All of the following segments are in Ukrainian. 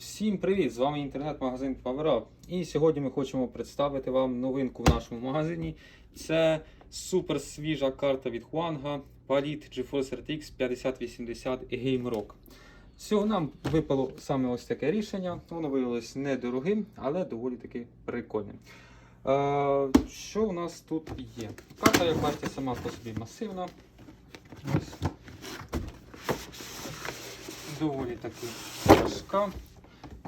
Всім привіт! З вами інтернет-магазин PowerUp. І сьогодні ми хочемо представити вам новинку в нашому магазині. Це супер свіжа карта від Huanga Palit GeForce RTX 5080 Game Rock. Всього нам випало саме ось таке рішення. Воно виявилось недорогим, але доволі таки прикольним. Е, що у нас тут є? Карта, як бачите, сама по собі масивна. Ось. Доволі таки важка.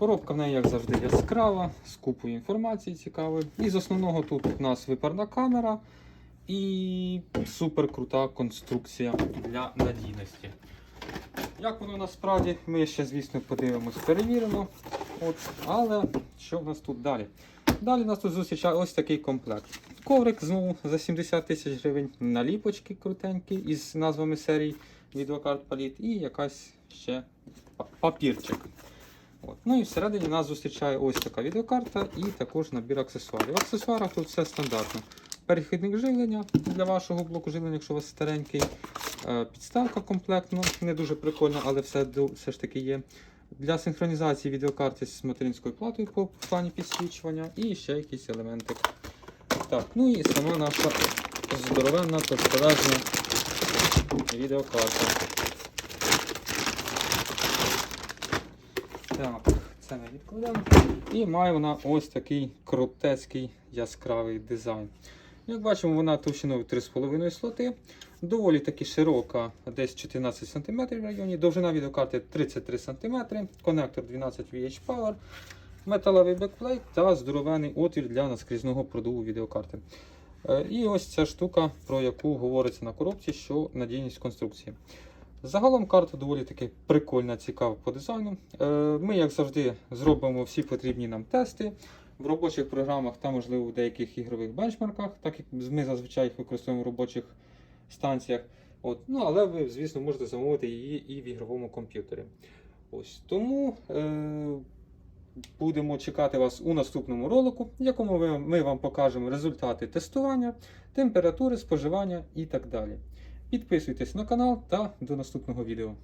Коробка в неї, як завжди, яскрава, з купою інформації цікавої. І з основного тут у нас випарна камера і супер крута конструкція для надійності. Як воно насправді, ми ще, звісно, подивимось, перевіримо. От. Але що в нас тут далі? Далі нас тут зустрічає ось такий комплект. Коврик знову за 70 тисяч гривень, наліпочки крутенькі із назвами серій відеокарт Palit і якась ще папірчик. От. Ну і всередині нас зустрічає ось така відеокарта і також набір аксесуарів. В аксесуарах тут все стандартно. Перехідник живлення для вашого блоку живлення, якщо у вас старенький. Е, Підставка комплектно, не дуже прикольна, але все, все ж таки є. Для синхронізації відеокарти з материнською платою по плані підсвічування і ще якісь елементи. Так, ну і сама наша здоровенна товстовезна відеокарта. Так, це ми відкладемо. І має вона ось такий крутецький яскравий дизайн. Як бачимо, вона товщиною 3,5 слоти, доволі таки широка, десь 14 см в районі, довжина відеокарти 33 см, конектор 12 VH Power, металевий бекплейт та здоровений отвір для наскрізного продуву відеокарти. Е, І ось ця штука, про яку говориться на коробці, що надійність конструкції. Загалом карта доволі таки прикольна, цікава по дизайну. Е, Ми, як завжди, зробимо всі потрібні нам тести в робочих програмах та, можливо, в деяких ігрових бенчмарках, так як ми зазвичай їх використовуємо в робочих станціях. От. Ну, але ви, звісно, можете замовити її і в ігровому комп'ютері. Ось тому е- будемо чекати вас у наступному ролику, в якому ми, ми вам покажемо результати тестування, температури споживання і так далі. Підписуйтесь на канал та до наступного відео.